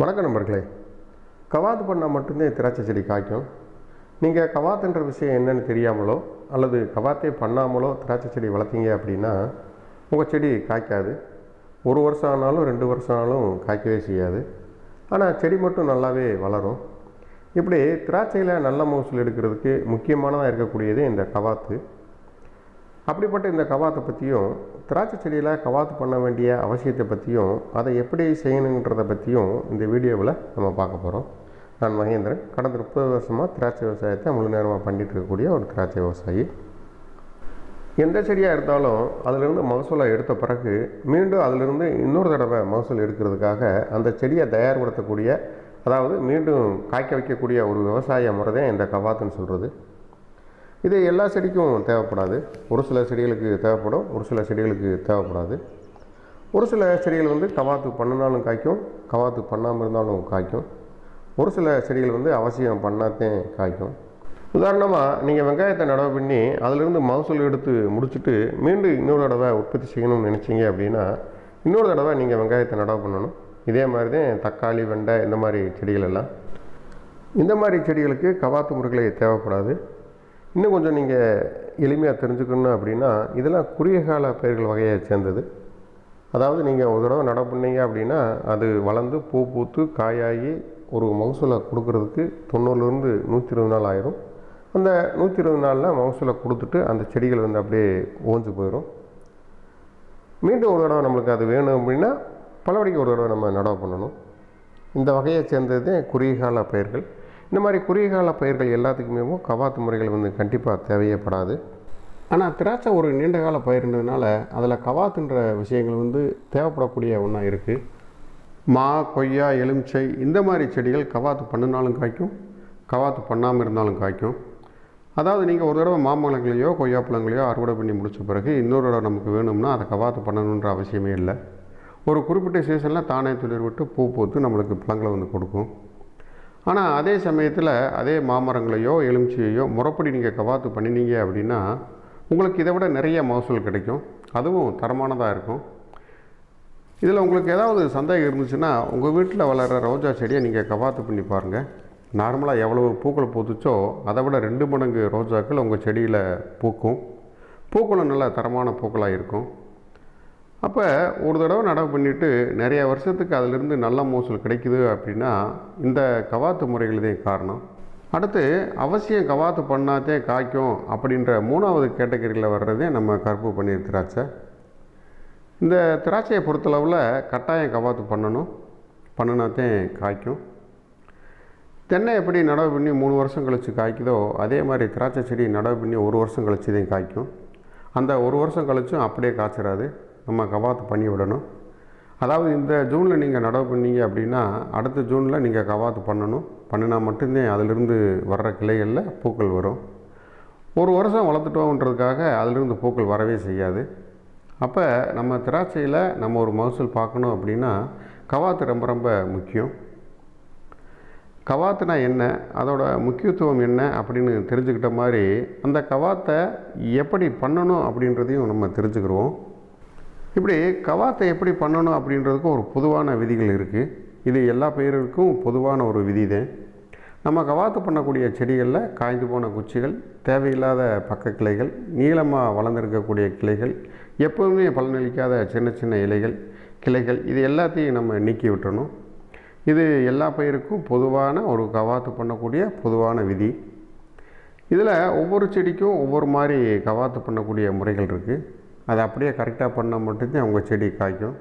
வணக்கம் நண்பர்களே. கவாத்து பண்ணால் மட்டும்தான் திராட்சை செடி காய்க்கும். நீங்கள் கவாத்துன்ற விஷயம் என்னன்னு தெரியாமலோ அல்லது கவாத்தே பண்ணாமலோ திராட்சை செடி வளர்த்தீங்க அப்படின்னா உங்கள் செடி காய்க்காது. ஒரு வருஷம் ஆனாலும் ரெண்டு வருஷம் ஆனாலும் காய்க்கவே செய்யாது. ஆனால் செடி மட்டும் நல்லாவே வளரும். இப்படி திராட்சையில் நல்ல மகசூல் எடுக்கிறதுக்கு முக்கியமானதாக இருக்கக்கூடியது இந்த கவாத்து. அப்படிப்பட்ட இந்த கவாத்தை பற்றியும் திராட்சை செடியில் கவாத்து பண்ண வேண்டிய அவசியத்தை பற்றியும் அதை எப்படி செய்யணுன்றதை பற்றியும் இந்த வீடியோவில் நம்ம பார்க்க போகிறோம் நான் மகேந்திரன். கடந்த முப்பது வருஷமாக திராட்சை விவசாயத்தை முழு நேரமாக பண்ணிட்டு இருக்கக்கூடிய ஒரு திராட்சை விவசாயி. எந்த செடியாக இருந்தாலும் அதிலிருந்து மகசூலை எடுத்த பிறகு மீண்டும் அதிலிருந்து இன்னொரு தடவை மகசூல் எடுக்கிறதுக்காக அந்த செடியை தயார்படுத்தக்கூடிய அதாவது மீண்டும் காய்க்க வைக்கக்கூடிய ஒரு விவசாய முறை தான் இந்த கவாத்துன்னு சொல்கிறது இது எல்லா செடிக்கும் தேவைப்படாது. ஒரு சில செடிகளுக்கு தேவைப்படும் ஒரு சில செடிகளுக்கு தேவைப்படாது. ஒரு சில செடிகள் வந்து கவாத்து பண்ணினாலும் காய்க்கும் கவாத்து பண்ணாமல் இருந்தாலும் காய்க்கும். ஒரு சில செடிகள் வந்து அவசியம் பண்ணாதே காய்க்கும். உதாரணமாக நீங்கள் வெங்காயத்தை நடவு பண்ணி அதிலிருந்து மகசூல் எடுத்து முடிச்சுட்டு மீண்டும் இன்னொரு தடவை உற்பத்தி செய்யணும்னு நினச்சிங்க அப்படின்னா இன்னொரு தடவை நீங்கள் வெங்காயத்தை நடவு பண்ணணும். இதே மாதிரி தான் தக்காளி வெண்டை இந்த மாதிரி செடிகள் எல்லாம். இந்த மாதிரி செடிகளுக்கு கவாத்து முறைகளே தேவைப்படாது. இன்னும் கொஞ்சம் நீங்கள் எளிமையாக தெரிஞ்சுக்கணும் அப்படின்னா இதெல்லாம் குறுகிய கால பயிர்கள் வகையை சேர்ந்தது. அதாவது நீங்கள் ஒரு தடவை நடவு பண்ணீங்க அப்படின்னா அது வளர்ந்து பூ பூத்து காயாகி ஒரு மகசூலை கொடுக்கறதுக்கு தொண்ணூறுலேருந்து நூற்றி இருபது நாள் ஆயிரும். அந்த நூற்றி இருபது நாளில் மகசூலை கொடுத்துட்டு அந்த செடிகள் வந்து அப்படியே ஓஞ்சு போயிடும் மீண்டும் ஒரு தடவை நம்மளுக்கு அது வேணும் அப்படின்னா பலவடிக்கு ஒரு தடவை நம்ம நடவு பண்ணணும். இந்த வகையை சேர்ந்தது குறுகிய கால பயிர்கள். இந்த மாதிரி குறுகிய கால பயிர்கள் எல்லாத்துக்குமே கவாத்து முறைகள் வந்து கண்டிப்பாக தேவையப்படாது. ஆனால் திராட்சை ஒரு நீண்ட கால பயிர்ன்றதுனால அதில் கவாத்துன்ற விஷயங்கள் வந்து தேவைப்படக்கூடிய ஒன்றா இருக்குது மா கொய்யா எலுமிச்சை இந்த மாதிரி செடிகள் கவாத்து பண்ணினாலும் காய்க்கும் கவாத்து பண்ணாமல் இருந்தாலும் காய்க்கும். அதாவது நீங்கள் ஒரு தடவை மாம்பழங்களையோ கொய்யாப்பழங்களையோ அறுவடை பண்ணி முடித்த பிறகு இன்னொரு தடவை நமக்கு வேணும்னா அதை கவாத்து பண்ணணுன்ற அவசியமே இல்லை. ஒரு குறிப்பிட்ட சீசனில் தானே துளிர் விட்டு பூ பூத்து நம்மளுக்கு பழங்களை வந்து கொடுக்கும். ஆனால் அதே சமயத்தில் அதே மாமரங்களையோ எலுமிச்சையோ முறைப்படி நீங்கள் கவாத்து பண்ணினீங்க அப்படின்னா உங்களுக்கு இதை விட நிறைய மகசூல் கிடைக்கும். அதுவும் தரமானதாக இருக்கும். இதில் உங்களுக்கு ஏதாவது சந்தேகம் இருந்துச்சுன்னா உங்கள் வீட்டில் வளர்கிற ரோஜா செடியை நீங்கள் கவாத்து பண்ணி பாருங்கள் நார்மலாக எவ்வளவு பூக்களை பூத்துச்சோ அதை விட ரெண்டு மடங்கு ரோஜாக்கள் உங்கள் செடியில் பூக்கும். பூக்களும் நல்ல தரமான பூக்களாக இருக்கும். அப்போ ஒரு தடவை நடவு பண்ணிவிட்டு நிறைய வருஷத்துக்கு அதிலிருந்து நல்ல மோசல் கிடைக்குது அப்படின்னா இந்த கவாத்து முறைகள் தான் காரணம். அடுத்து அவசியம் கவாத்து பண்ணாதே காய்க்கும் அப்படின்ற மூணாவது கேட்டகரியில் வர்றதே நம்ம கருப்பு பன்னீர் திராட்சை. இந்த திராட்சையை பொறுத்தளவில் கட்டாயம் கவாத்து பண்ணணும். பண்ணினாத்தே காய்க்கும். தென்னை எப்படி நடவு பண்ணி மூணு வருஷம் கழித்து காய்க்குதோ அதே மாதிரி திராட்சை செடி நடவு பண்ணி ஒரு வருஷம் கழிச்சு தான் காய்க்கும். அந்த ஒரு வருஷம் கழிச்சும் அப்படியே காய்ச்சிடாது நம்ம கவாத்து பண்ணி விடணும். அதாவது இந்த ஜூனில் நீங்கள் நடவு பண்ணீங்க அப்படின்னா அடுத்த ஜூனில் நீங்கள் கவாத்து பண்ணணும். பண்ணினா மட்டும்தான் அதிலிருந்து வர்ற கிளைகளில் பூக்கள் வரும். ஒரு வருஷம் வளர்த்துட்டோன்றதுக்காக அதிலிருந்து பூக்கள் வரவே செய்யாது. அப்போ நம்ம திராட்சையில் நம்ம ஒரு மகசூல் பார்க்கணும் அப்படின்னா கவாத்து ரொம்ப ரொம்ப முக்கியம். கவாத்துனா என்ன? அதோட முக்கியத்துவம் என்ன? அப்படின்னு தெரிஞ்சுக்கிட்ட மாதிரி அந்த கவாத்தை எப்படி பண்ணணும் அப்படின்றதையும் நம்ம தெரிஞ்சுக்கிடுவோம் இப்படி கவாத்தை எப்படி பண்ணணும் அப்படின்றதுக்கும் ஒரு பொதுவான விதிகள் இருக்குது இது எல்லா பயிருக்கும் பொதுவான ஒரு விதி தான் நம்ம கவாத்து பண்ணக்கூடிய செடிகளில் காய்ந்து போன குச்சிகள் தேவையில்லாத பக்க கிளைகள் நீளமாக வளர்ந்துருக்கக்கூடிய கிளைகள் எப்போவுமே பலனளிக்காத சின்ன சின்ன இலைகள் கிளைகள் இது எல்லாத்தையும் நம்ம நீக்கி விட்டுறணும். இது எல்லா பயிருக்கும் பொதுவான ஒரு கவாத்து பண்ணக்கூடிய பொதுவான விதி. இதில் ஒவ்வொரு செடிக்கும் ஒவ்வொரு மாதிரி கவாத்து பண்ணக்கூடிய முறைகள் இருக்குது அதை அப்படியே கரெக்டாக பண்ணால் மட்டும்தான் உங்கள் செடி காய்க்கும்.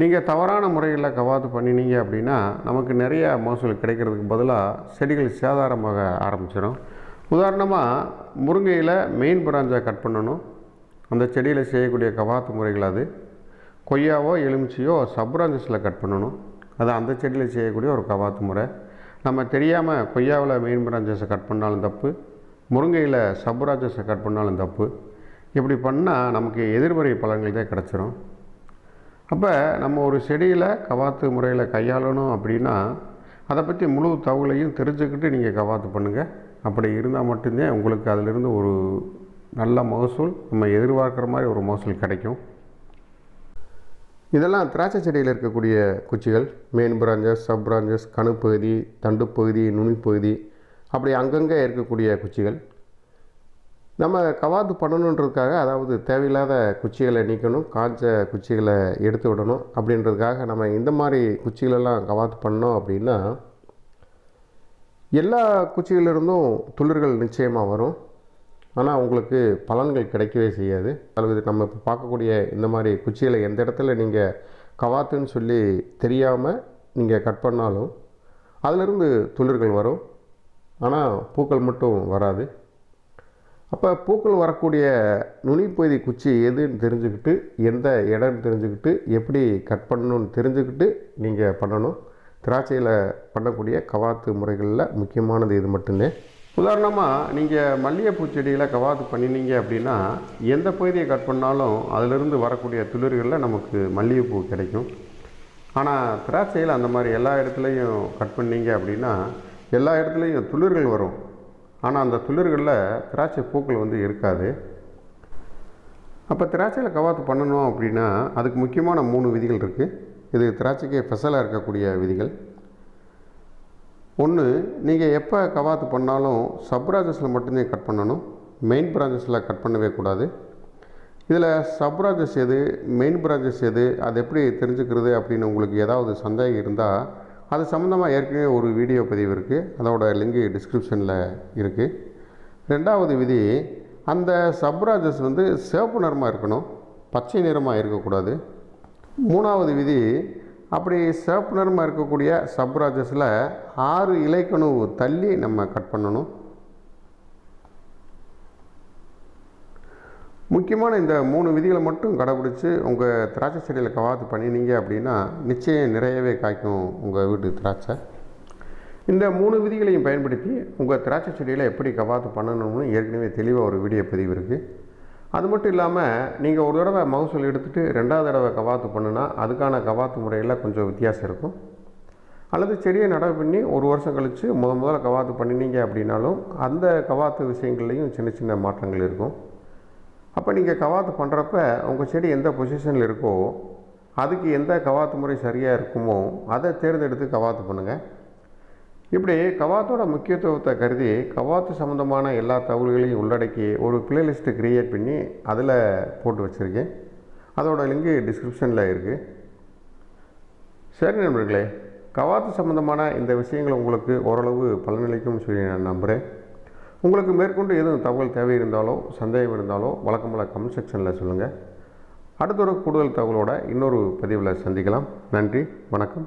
நீங்கள் தவறான முறையில் கவாத்து பண்ணினீங்க அப்படின்னா நமக்கு நிறைய மகசூல் கிடைக்கிறதுக்கு பதிலாக செடிகள் சேதாரமாக ஆரம்பிச்சிடும். உதாரணமாக முருங்கையில் மெயின் பிராஞ்சை கட் பண்ணணும். அந்த செடியில் செய்யக்கூடிய கவாத்து முறைகள் அது. கொய்யாவோ எலுமிச்சியோ சப்ராஞ்சஸில் கட் பண்ணணும். அது அந்த செடியில் செய்யக்கூடிய ஒரு கவாத்து முறை. நம்ம தெரியாமல் கொய்யாவில் மெயின் பிராஞ்சஸை கட் பண்ணாலும் தப்பு. முருங்கையில் சப்ராஞ்சஸை கட் பண்ணாலும் தப்பு. இப்படி பண்ணால் நமக்கு எதிர்மறை பலன்கள் தான் கிடச்சிரும். அப்போ நம்ம ஒரு செடியில் கவாத்து முறையில் கையாளணும் அப்படின்னா அதை பற்றி முழு தகவலையும் தெரிஞ்சுக்கிட்டு நீங்கள் கவாத்து பண்ணுங்கள் அப்படி இருந்தால் மட்டும்தான் உங்களுக்கு அதிலிருந்து ஒரு நல்ல மகசூல் நம்ம எதிர்பார்க்குற மாதிரி ஒரு மகசூல் கிடைக்கும். இதெல்லாம் திராட்சை செடியில் இருக்கக்கூடிய குச்சிகள் மெயின் பிராஞ்சஸ் சப் பிராஞ்சஸ் கணுப்பகுதி தண்டுப்பகுதி நுனிப்பகுதி அப்படி அங்கங்கே இருக்கக்கூடிய குச்சிகள். நம்ம கவாத்து பண்ணணுன்றதுக்காக அதாவது தேவையில்லாத குச்சிகளை நீக்கணும் காஞ்ச குச்சிகளை எடுத்து விடணும் அப்படின்றதுக்காக நம்ம இந்த மாதிரி குச்சிகளெல்லாம் கவாத்து பண்ணோம் அப்படின்னா எல்லா குச்சிகளிலிருந்தும் துளிர்கள் நிச்சயமாக வரும். ஆனால் உங்களுக்கு பலன்கள் கிடைக்கவே செய்யாது. அல்லது நம்ம இப்போ பார்க்கக்கூடிய இந்த மாதிரி குச்சிகளை எந்த இடத்துல நீங்கள் கவாத்துன்னு சொல்லி தெரியாமல் நீங்கள் கட் பண்ணாலும் அதிலிருந்து துளிர்கள் வரும். ஆனால் பூக்கள் மட்டும் வராது. அப்போ பூக்கள் வரக்கூடிய நுனிப்பகுதி குச்சி எதுன்னு தெரிஞ்சுக்கிட்டு எந்த இடம்னு தெரிஞ்சுக்கிட்டு எப்படி கட் பண்ணணும்னு தெரிஞ்சுக்கிட்டு நீங்கள் பண்ணணும். திராட்சையில் பண்ணக்கூடிய கவாத்து முறைகளில் முக்கியமானது இது மட்டுமே. உதாரணமாக நீங்கள் மல்லிகைப்பூ செடியில் கவாத்து பண்ணினீங்க அப்படின்னா எந்த பகுதியை கட் பண்ணாலும் அதிலிருந்து வரக்கூடிய துளிர்களில் நமக்கு மல்லிகைப்பூ கிடைக்கும். ஆனால் திராட்சையில் அந்த மாதிரி எல்லா இடத்துலையும் கட் பண்ணீங்க அப்படின்னா எல்லா இடத்துலையும் துளிர்கள் வரும். ஆனால் அந்த துளிர்களில் திராட்சை பூக்கள் வந்து இருக்காது. அப்போ திராட்சையில் கவாத்து பண்ணணும் அப்படின்னா அதுக்கு முக்கியமான மூணு விதிகள் இருக்குது இது திராட்சைக்கு ஸ்பெஷலாக இருக்கக்கூடிய விதிகள். ஒன்று நீங்கள் எப்போ கவாத்து பண்ணாலும் சப் பிராஞ்சஸில் மட்டும்தான் கட் பண்ணணும். மெயின் பிரான்ச்சஸில் கட் பண்ணவே கூடாது. இதில் சப் பிராஞ்சஸ் எது மெயின் பிராஞ்சஸ் எது அது எப்படி தெரிஞ்சுக்கிறது அப்படின்னு உங்களுக்கு ஏதாவது சந்தேகம் இருந்தால் அது சம்மந்தமாக ஏற்கனவே ஒரு வீடியோ பதிவு இருக்குது அதோடய லிங்கு டிஸ்கிரிப்ஷனில் இருக்குது ரெண்டாவது விதி அந்த சப்ராஜஸ் வந்து சிவப்பு நிறமாக இருக்கணும். பச்சை நிறமாக இருக்கக்கூடாது. மூணாவது விதி அப்படி சிவப்பு நிறமாக இருக்கக்கூடிய சப்ராஜஸில் ஆறு இலைக்கணு தள்ளி நம்ம கட் பண்ணணும். முக்கியமான இந்த மூணு விதிகளை மட்டும் கடைபிடிச்சி உங்கள் திராட்சை செடியில் கவாத்து பண்ணினீங்க அப்படின்னா நிச்சயம் நிறையவே காய்க்கும் உங்கள் வீட்டு திராட்சை. இந்த மூணு விதிகளையும் பயன்படுத்தி உங்கள் திராட்சை செடியில் எப்படி கவாத்து பண்ணணும்னு ஏற்கனவே தெளிவாக ஒரு வீடியோ பதிவு இருக்குது அது மட்டும் இல்லாமல் நீங்கள் ஒரு தடவை மகசூல் எடுத்துகிட்டு ரெண்டாவது தடவை கவாத்து பண்ணுனா அதுக்கான கவாத்து முறையில் கொஞ்சம் வித்தியாசம் இருக்கும். அல்லது செடியை நடவு பண்ணி ஒரு வருஷம் கழித்து முத முதல்ல கவாத்து பண்ணினீங்க அப்படின்னாலும் அந்த கவாத்து விஷயங்கள்லையும் சின்ன சின்ன மாற்றங்கள் இருக்கும். அப்போ நீங்கள் கவாத்து பண்ணுறப்ப உங்கள் செடி எந்த பொசிஷனில் இருக்கோ அதுக்கு எந்த கவாத்து முறை சரியாக இருக்குமோ அதை தேர்ந்தெடுத்து கவாத்து பண்ணுங்கள் இப்படி கவாத்தோட முக்கியத்துவத்தை கருதி கவாத்து சம்மந்தமான எல்லா தகவல்களையும் உள்ளடக்கி ஒரு பிளேலிஸ்ட்டு க்ரியேட் பண்ணி அதில் போட்டு வச்சுருக்கேன். அதோட லிங்கு டிஸ்கிரிப்ஷனில் இருக்குது சரி நண்பர்களே கவாத்து சம்மந்தமான இந்த விஷயங்கள் உங்களுக்கு ஓரளவு பலனளிக்கும்னு சொல்லி நான் நம்புகிறேன் உங்களுக்கு மேற்கொண்டு எதுவும் தகவல் தேவை இருந்தாலோ சந்தேகம் இருந்தாலோ வழக்கமுள்ள கமெண்ட் செக்ஷனில் சொல்லுங்கள் அடுத்த ஒரு கூடுதல் தகவலோட இன்னொரு பதிவில் சந்திக்கலாம். நன்றி வணக்கம்.